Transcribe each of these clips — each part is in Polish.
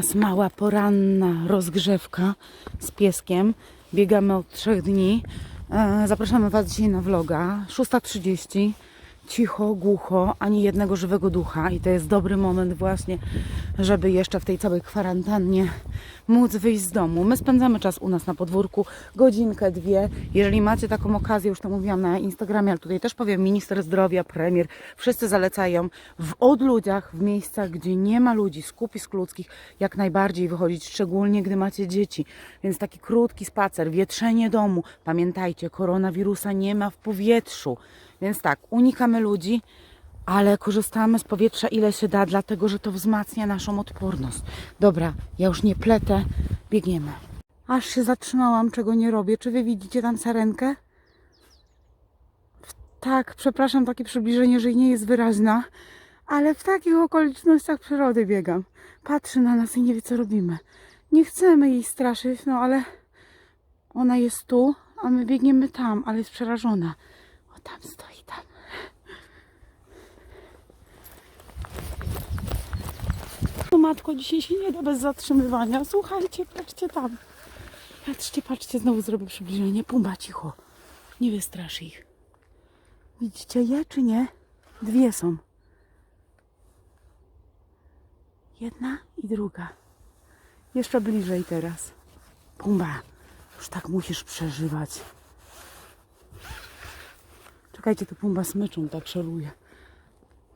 nas mała poranna rozgrzewka z pieskiem. Biegamy od trzech dni. E, Zapraszamy Was dzisiaj na vloga. 6.30. Cicho, głucho, ani jednego żywego ducha. I to jest dobry moment właśnie, żeby jeszcze w tej całej kwarantannie móc wyjść z domu. My spędzamy czas u nas na podwórku, godzinkę, dwie. Jeżeli macie taką okazję, już to mówiłam na Instagramie, ale tutaj też powiem, minister zdrowia, premier, wszyscy zalecają w odludziach, w miejscach, gdzie nie ma ludzi, skupisk ludzkich, jak najbardziej wychodzić, szczególnie gdy macie dzieci. Więc taki krótki spacer, wietrzenie domu. Pamiętajcie, koronawirusa nie ma w powietrzu. Więc tak, unikamy ludzi, ale korzystamy z powietrza ile się da, dlatego że to wzmacnia naszą odporność. Dobra, ja już nie pletę, biegniemy. Aż się zatrzymałam, czego nie robię. Czy wy widzicie tam sarenkę? Tak, przepraszam, takie przybliżenie, że nie jest wyraźna, ale w takich okolicznościach przyrody biegam. Patrzy na nas i nie wie, co robimy. Nie chcemy jej straszyć, no ale ona jest tu, a my biegniemy tam, ale jest przerażona. Tam stoi, tam. Matko, dzisiaj się nie da bez zatrzymywania. Słuchajcie, patrzcie tam. Patrzcie, patrzcie, znowu zrobię przybliżenie. Pumba, cicho. Nie wystrasz ich. Widzicie je, czy nie? Dwie są. Jedna i druga. Jeszcze bliżej teraz. Pumba, już tak musisz przeżywać. Czekajcie, tu Pumba smyczą, tak szaluje.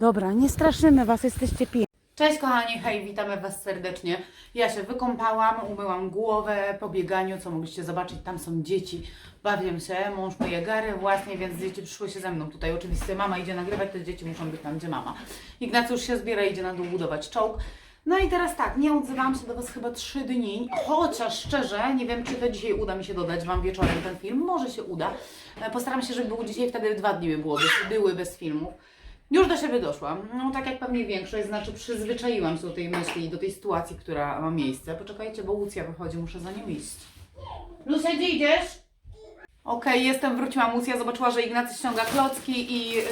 Dobra, nie straszymy was, jesteście piękni. Cześć kochani, hej, witamy Was serdecznie. Ja się wykąpałam, umyłam głowę po bieganiu, co mogliście zobaczyć, tam są dzieci, bawię się, mąż myje gary właśnie, więc dzieci przyszły się ze mną tutaj. Oczywiście mama idzie nagrywać, te dzieci muszą być tam, gdzie mama. Ignacjusz się zbiera, idzie na dół budować czołg. No i teraz tak, nie odzywałam się do Was chyba trzy dni, chociaż szczerze, nie wiem czy to dzisiaj uda mi się dodać Wam wieczorem ten film, może się uda. E, Postaram się, żeby był dzisiaj, wtedy dwa dni by było, były bez filmów. Już do siebie doszłam. No tak jak pewnie większość, znaczy przyzwyczaiłam się do tej myśli i do tej sytuacji, która ma miejsce. Poczekajcie, bo Łucja wychodzi, muszę za nią iść. Lucia, gdzie idziesz? Okej, jestem, wróciła Łucja, zobaczyła, że Ignacy ściąga klocki i yy,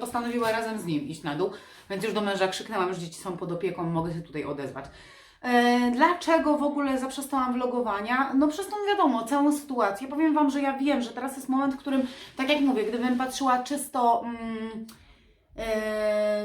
postanowiła razem z nim iść na dół. Więc już do męża krzyknęłam, że dzieci są pod opieką, mogę się tutaj odezwać. E, Dlaczego w ogóle zaprzestałam vlogowania? No przez tą wiadomo, całą sytuację. Powiem Wam, że ja wiem, że teraz jest moment, w którym, tak jak mówię, gdybym patrzyła czysto mm,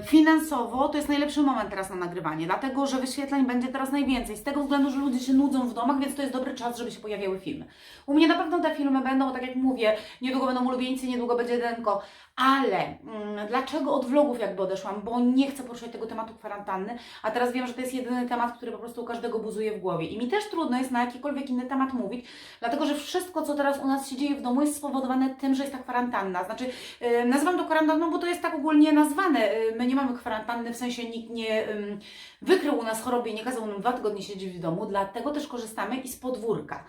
finansowo, to jest najlepszy moment teraz na nagrywanie, dlatego że wyświetleń będzie teraz najwięcej. Z tego względu, że ludzie się nudzą w domach, więc to jest dobry czas, żeby się pojawiały filmy. U mnie na pewno te filmy będą, bo tak jak mówię, niedługo będą ulubieńcy, niedługo będzie denko, ale mm, dlaczego od vlogów jakby odeszłam? Bo nie chcę poruszać tego tematu kwarantanny, a teraz wiem, że to jest jedyny temat, który po prostu u każdego buzuje w głowie. I mi też trudno jest na jakikolwiek inny temat mówić, dlatego że wszystko, co teraz u nas się dzieje w domu, jest spowodowane tym, że jest ta kwarantanna. Znaczy, yy, nazywam to kwarantanną, bo to jest tak ogólnie nazwane. Yy, my nie mamy kwarantanny, w sensie nikt nie yy, wykrył u nas choroby i nie kazał nam dwa tygodnie siedzieć w domu, dlatego też korzystamy i z podwórka.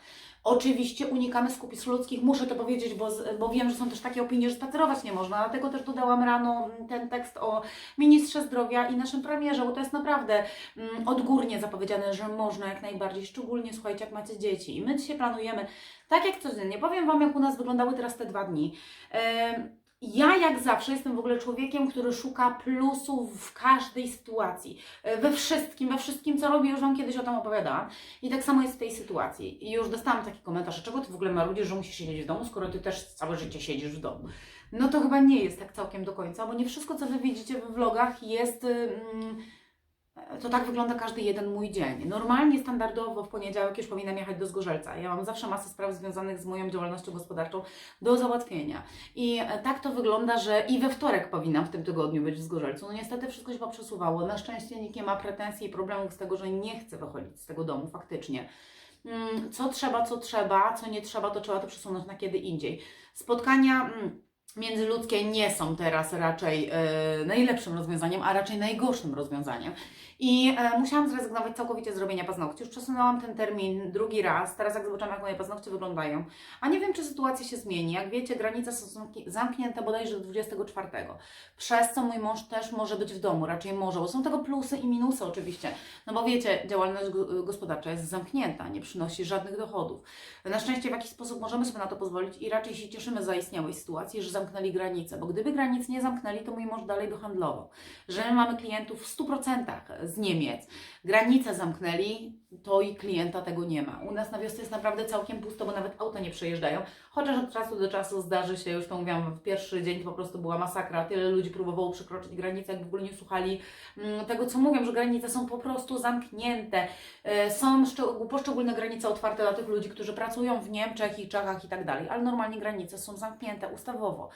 Oczywiście unikamy skupisk ludzkich, muszę to powiedzieć, bo, bo wiem, że są też takie opinie, że spacerować nie można, dlatego też dodałam rano mm, ten tekst o ministrze zdrowia i naszym premierze, bo to jest naprawdę mm, odgórnie zapowiedziane, że można jak najbardziej, szczególnie słuchajcie, jak macie dzieci. I my dzisiaj planujemy, tak jak codziennie, powiem Wam, jak u nas wyglądały teraz te dwa dni. Em, ja jak zawsze jestem w ogóle człowiekiem, który szuka plusów w każdej sytuacji, e, we wszystkim, we wszystkim, co robię, już Wam kiedyś o tym opowiadałam. I tak samo jest w tej sytuacji. I już dostałam taki komentarz, czego Ty w ogóle marudzisz, że musisz siedzieć w domu, skoro Ty też całe życie siedzisz w domu. No to chyba nie jest tak całkiem do końca, bo nie wszystko, co Wy widzicie w vlogach jest... to tak wygląda każdy jeden mój dzień. Normalnie, standardowo w poniedziałek już powinnam jechać do Zgorzelca. Ja mam zawsze masę spraw związanych z moją działalnością gospodarczą do załatwienia. I e, tak to wygląda, że i we wtorek powinnam w tym tygodniu być w Zgorzelcu. No niestety wszystko się poprzesuwało. Na szczęście nikt nie ma pretensji i problemów z tego, że nie chce wychodzić z tego domu faktycznie. Mm, Co trzeba, co trzeba, co nie trzeba, to trzeba to przesunąć na kiedy indziej. Spotkania mm, międzyludzkie nie są teraz raczej e, najlepszym rozwiązaniem, a raczej najgorszym rozwiązaniem. I e, musiałam zrezygnować całkowicie z robienia paznokci. Już przesunęłam ten termin drugi raz. Teraz jak zobaczyłam, jak moje paznokcie wyglądają. A nie wiem, czy sytuacja się zmieni. Jak wiecie, granice są zamknięte bodajże do 24. Przez co mój mąż też może być w domu. Raczej może, bo są tego plusy i minusy oczywiście. No bo wiecie, działalność go- gospodarcza jest zamknięta, nie przynosi żadnych dochodów. Na szczęście w jakiś sposób możemy sobie na to pozwolić i raczej się cieszymy z zaistniałej sytuacji, że zamknęli granice, bo gdyby granic nie zamknęli, to mój mąż dalej by handlował. Że my mamy klientów w 100% z Niemiec, granice zamknęli, to i klienta tego nie ma. U nas na wiosce jest naprawdę całkiem pusto, bo nawet auta nie przejeżdżają, chociaż od czasu do czasu zdarzy się, już to mówiłam, w pierwszy dzień to po prostu była masakra, tyle ludzi próbowało przekroczyć granicę, jak w ogóle nie słuchali mm, tego, co mówią, że granice są po prostu zamknięte. E, Są szczeg- poszczególne granice otwarte dla tych ludzi, którzy pracują w Niemczech i Czechach i tak dalej, ale normalnie granice są zamknięte ustawowo.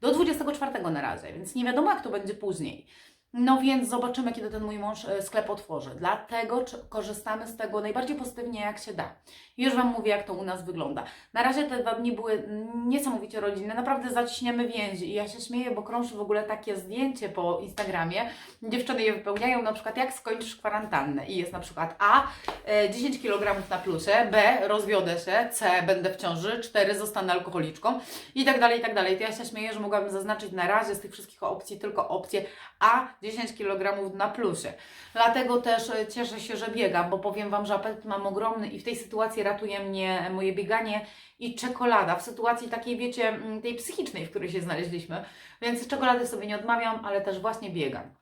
Do 24 na razie, więc nie wiadomo, jak to będzie później. No więc zobaczymy, kiedy ten mój mąż e, sklep otworzy. Dlatego korzystamy z tego najbardziej pozytywnie, jak się da. Już Wam mówię, jak to u nas wygląda. Na razie te dwa dni były niesamowicie rodzinne, naprawdę zaciśniemy więzi. I ja się śmieję, bo krąży w ogóle takie zdjęcie po Instagramie. Dziewczyny je wypełniają, na przykład jak skończysz kwarantannę. I jest na przykład A, e, 10 kg na plusie, B, rozwiodę się, C, będę w ciąży, 4, zostanę alkoholiczką i tak dalej, i tak dalej. To ja się śmieję, że mogłabym zaznaczyć na razie z tych wszystkich opcji tylko opcję A, 10 kg na plusie. Dlatego też e, cieszę się, że biegam, bo powiem Wam, że apetyt mam ogromny i w tej sytuacji ratuje mnie moje bieganie i czekolada. W sytuacji takiej, wiecie, mm, tej psychicznej, w której się znaleźliśmy. Więc czekolady sobie nie odmawiam, ale też właśnie biegam.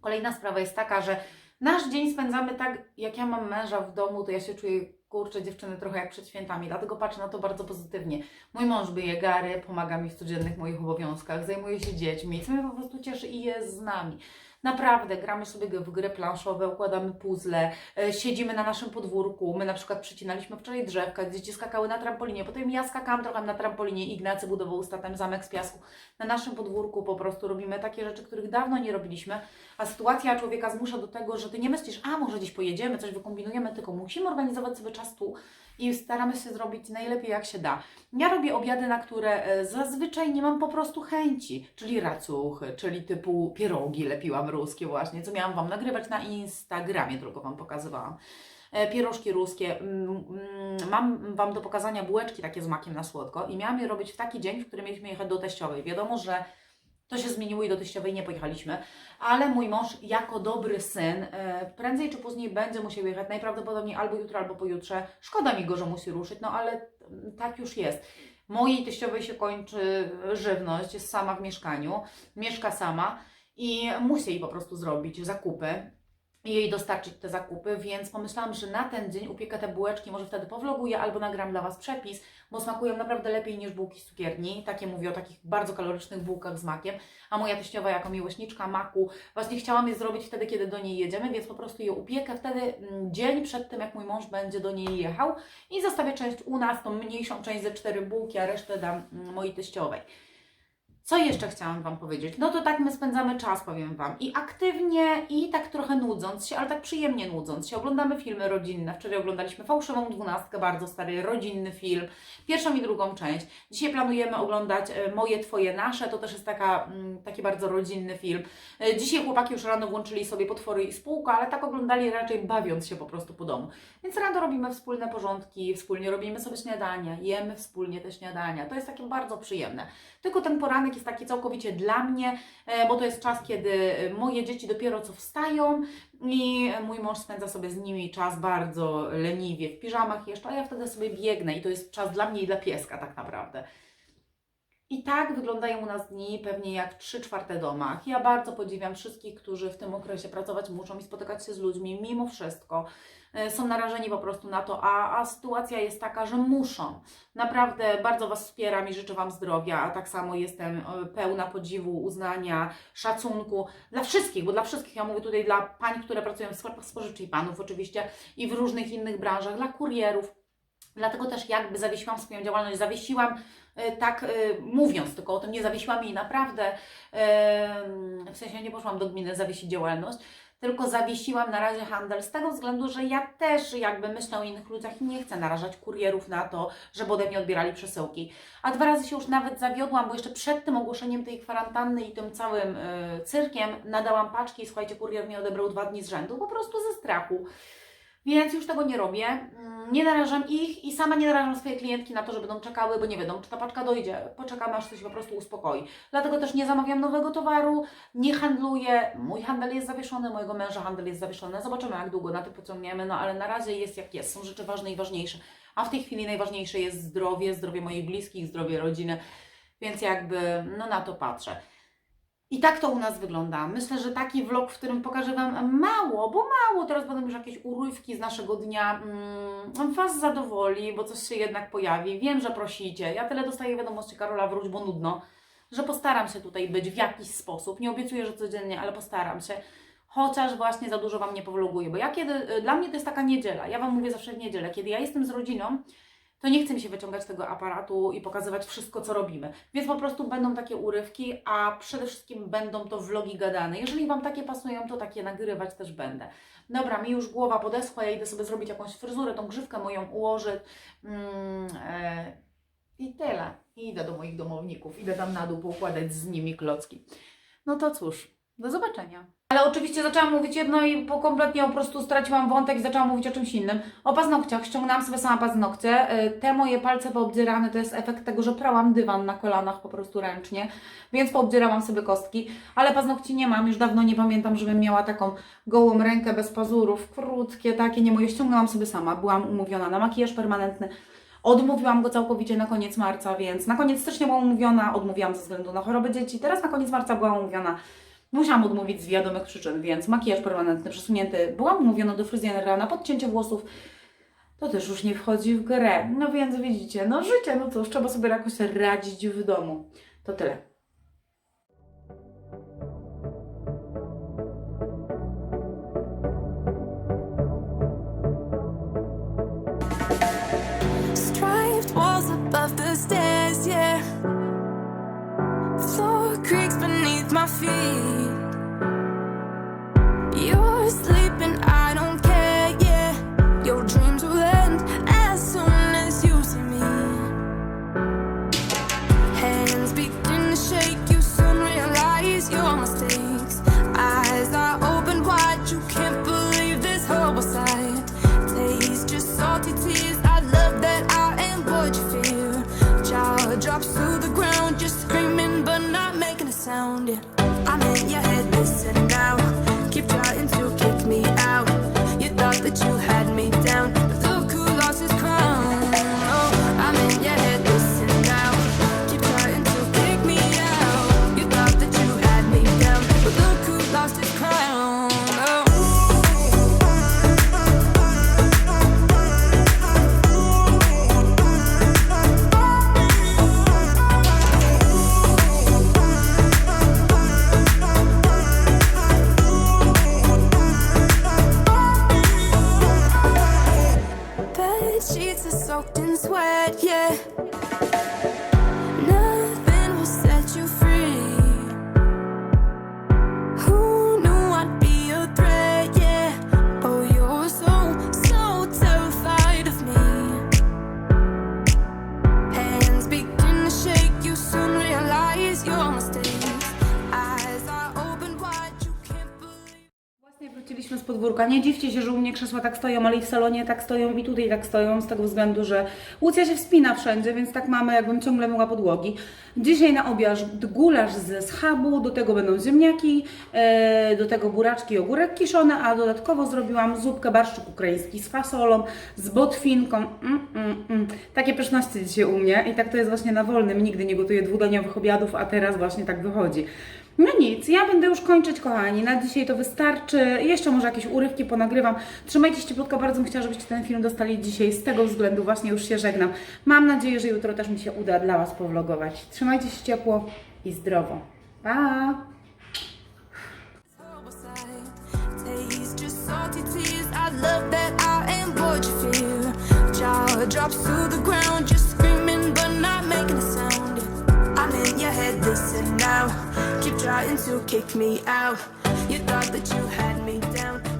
Kolejna sprawa jest taka, że nasz dzień spędzamy tak, jak ja mam męża w domu, to ja się czuję, kurczę, dziewczyny, trochę jak przed świętami, dlatego patrzę na to bardzo pozytywnie. Mój mąż byje gary, pomaga mi w codziennych moich obowiązkach, zajmuje się dziećmi, co mnie po prostu cieszy i jest z nami. Naprawdę, gramy sobie w gry planszowe, układamy puzzle, e, siedzimy na naszym podwórku. My na przykład przycinaliśmy wczoraj drzewka, dzieci skakały na trampolinie, potem ja skakałam trochę na trampolinie, Ignacy budował statem zamek z piasku. Na naszym podwórku po prostu robimy takie rzeczy, których dawno nie robiliśmy, a sytuacja człowieka zmusza do tego, że ty nie myślisz, a może gdzieś pojedziemy, coś wykombinujemy, tylko musimy organizować sobie czas tu i staramy się zrobić najlepiej jak się da. Ja robię obiady, na które e, zazwyczaj nie mam po prostu chęci, czyli racuchy, czyli typu pierogi lepiłam ruskie właśnie, co miałam Wam nagrywać na Instagramie, tylko Wam pokazywałam. E, Pierożki ruskie. Mm, mm, Mam Wam do pokazania bułeczki takie z makiem na słodko i miałam je robić w taki dzień, w którym mieliśmy jechać do teściowej. Wiadomo, że to się zmieniło i do teściowej nie pojechaliśmy, ale mój mąż jako dobry syn e, prędzej czy później będzie musiał jechać, najprawdopodobniej albo jutro, albo pojutrze. Szkoda mi go, że musi ruszyć, no ale tak już jest. Mojej teściowej się kończy żywność, jest sama w mieszkaniu, mieszka sama i musi jej po prostu zrobić zakupy jej dostarczyć te zakupy, więc pomyślałam, że na ten dzień upiekę te bułeczki, może wtedy powloguję albo nagram dla Was przepis, bo smakują naprawdę lepiej niż bułki z cukierni. Takie mówię o takich bardzo kalorycznych bułkach z makiem, a moja teściowa jako miłośniczka maku, właśnie chciałam je zrobić wtedy, kiedy do niej jedziemy, więc po prostu je upiekę wtedy mm, dzień przed tym, jak mój mąż będzie do niej jechał i zostawię część u nas, tą mniejszą część ze cztery bułki, a resztę dam mm, mojej teściowej. Co jeszcze chciałam Wam powiedzieć? No to tak my spędzamy czas, powiem Wam. I aktywnie, i tak trochę nudząc się, ale tak przyjemnie nudząc się. Oglądamy filmy rodzinne. Wczoraj oglądaliśmy Fałszywą Dwunastkę, bardzo stary, rodzinny film. Pierwszą i drugą część. Dzisiaj planujemy oglądać e, Moje, Twoje, Nasze. To też jest taka, mm, taki bardzo rodzinny film. E, Dzisiaj chłopaki już rano włączyli sobie Potwory i Spółka, ale tak oglądali raczej bawiąc się po prostu po domu. Więc rano robimy wspólne porządki, wspólnie robimy sobie śniadania, jemy wspólnie te śniadania. To jest takie bardzo przyjemne. Tylko ten poranek jest taki całkowicie dla mnie, e, bo to jest czas, kiedy e, moje dzieci dopiero co wstają i mój mąż spędza sobie z nimi czas bardzo leniwie w piżamach jeszcze, a ja wtedy sobie biegnę i to jest czas dla mnie i dla pieska tak naprawdę. I tak wyglądają u nas dni pewnie jak 3 czwarte domach. Ja bardzo podziwiam wszystkich, którzy w tym okresie pracować muszą i spotykać się z ludźmi mimo wszystko. E, Są narażeni po prostu na to, a, a sytuacja jest taka, że muszą. Naprawdę bardzo Was wspieram i życzę Wam zdrowia, a tak samo jestem e, pełna podziwu, uznania, szacunku dla wszystkich, bo dla wszystkich, ja mówię tutaj dla pań, które pracują w sklepach spożywczych, panów oczywiście i w różnych innych branżach, dla kurierów. Dlatego też jakby zawiesiłam swoją działalność, zawiesiłam e, tak mówiąc tylko o tym, nie zawiesiłam jej naprawdę, w sensie nie poszłam do gminy zawiesić działalność, tylko zawiesiłam na razie handel z tego względu, że ja też jakby myślę o innych ludziach i nie chcę narażać kurierów na to, żeby ode mnie odbierali przesyłki. A dwa razy się już nawet zawiodłam, bo jeszcze przed tym ogłoszeniem tej kwarantanny i tym całym e, cyrkiem nadałam paczki i słuchajcie, kurier mnie odebrał dwa dni z rzędu, po prostu ze strachu. Więc już tego nie robię. Mm, Nie narażam ich i sama nie narażam swoje klientki na to, że będą czekały, bo nie wiedzą, czy ta paczka dojdzie. Poczekamy, aż się po prostu uspokoi. Dlatego też nie zamawiam nowego towaru, nie handluję. Mój handel jest zawieszony, mojego męża handel jest zawieszony. Zobaczymy, jak długo na to pociągniemy, no ale na razie jest jak jest. Są rzeczy ważne i ważniejsze. A w tej chwili najważniejsze jest zdrowie, zdrowie moich bliskich, zdrowie rodziny. więc jakby no na to patrzę. I tak to u nas wygląda. Myślę, że taki vlog, w którym pokażę Wam mało, bo mało, teraz będą już jakieś urywki z naszego dnia, mm, Was zadowoli, bo coś się jednak pojawi. Wiem, że prosicie. Ja tyle dostaję wiadomości, Karola, wróć, bo nudno, że postaram się tutaj być w jakiś sposób. Nie obiecuję, że codziennie, ale postaram się. Chociaż właśnie za dużo Wam nie powloguję, bo ja kiedy, dla mnie to jest taka niedziela. Ja Wam mówię zawsze w niedzielę. Kiedy ja jestem z rodziną, to nie chce mi się wyciągać tego aparatu i pokazywać wszystko, co robimy. Więc po prostu będą takie urywki, a przede wszystkim będą to vlogi gadane. Jeżeli Wam takie pasują, to takie nagrywać też będę. Dobra, mi już głowa podeschła, ja idę sobie zrobić jakąś fryzurę, tą grzywkę moją ułożyć. Mm, e, I tyle. I idę do moich domowników, idę tam na dół poukładać z nimi klocki. No to cóż, do zobaczenia. Ale oczywiście zaczęłam mówić jedno i po kompletnie po prostu straciłam wątek i zaczęłam mówić o czymś innym. O paznokciach. Ściągnęłam sobie sama paznokcie. Y, Te moje palce poobdzierane to jest efekt tego, że prałam dywan na kolanach po prostu ręcznie, więc poobdzierałam sobie kostki. Ale paznokci nie mam. Już dawno nie pamiętam, żebym miała taką gołą rękę bez pazurów, krótkie takie, nie moje. Ściągnęłam sobie sama. Byłam umówiona na makijaż permanentny. Odmówiłam go całkowicie na koniec marca, więc na koniec stycznia byłam umówiona, odmówiłam ze względu na chorobę dzieci. Teraz na koniec marca byłam umówiona Musiałam odmówić z wiadomych przyczyn, więc makijaż permanentny przesunięty. Byłam umówiona do fryzjera na podcięcie włosów. To też już nie wchodzi w grę. No więc widzicie, no życie, no cóż, trzeba sobie jakoś radzić w domu. To tyle. Feet. Sound. Nie dziwcie się, że u mnie krzesła tak stoją, ale i w salonie tak stoją i tutaj tak stoją, z tego względu, że Łucja się wspina wszędzie, więc tak mamy, jakbym ciągle myła podłogi. Dzisiaj na obiad gulasz ze schabu, do tego będą ziemniaki, e, do tego buraczki i ogórek kiszony, a dodatkowo zrobiłam zupkę barszczyk ukraiński z fasolą, z botwinką. Mm, mm, mm. Takie pyszności dzisiaj u mnie i tak to jest właśnie na wolnym. Nigdy nie gotuję dwudaniowych obiadów, a teraz właśnie tak wychodzi. No nic, ja będę już kończyć, kochani. Na dzisiaj to wystarczy. Jeszcze może jakieś urywki ponagrywam. Trzymajcie się cieplutko, bardzo bym chciała, żebyście ten film dostali dzisiaj. Z tego względu właśnie już się żegnam. Mam nadzieję, że jutro też mi się uda dla Was powlogować. Trzymajcie się ciepło i zdrowo. Pa! drops to the ground, just screaming but not making a sound. Listen now. Keep trying to kick me out. You thought that you had me down.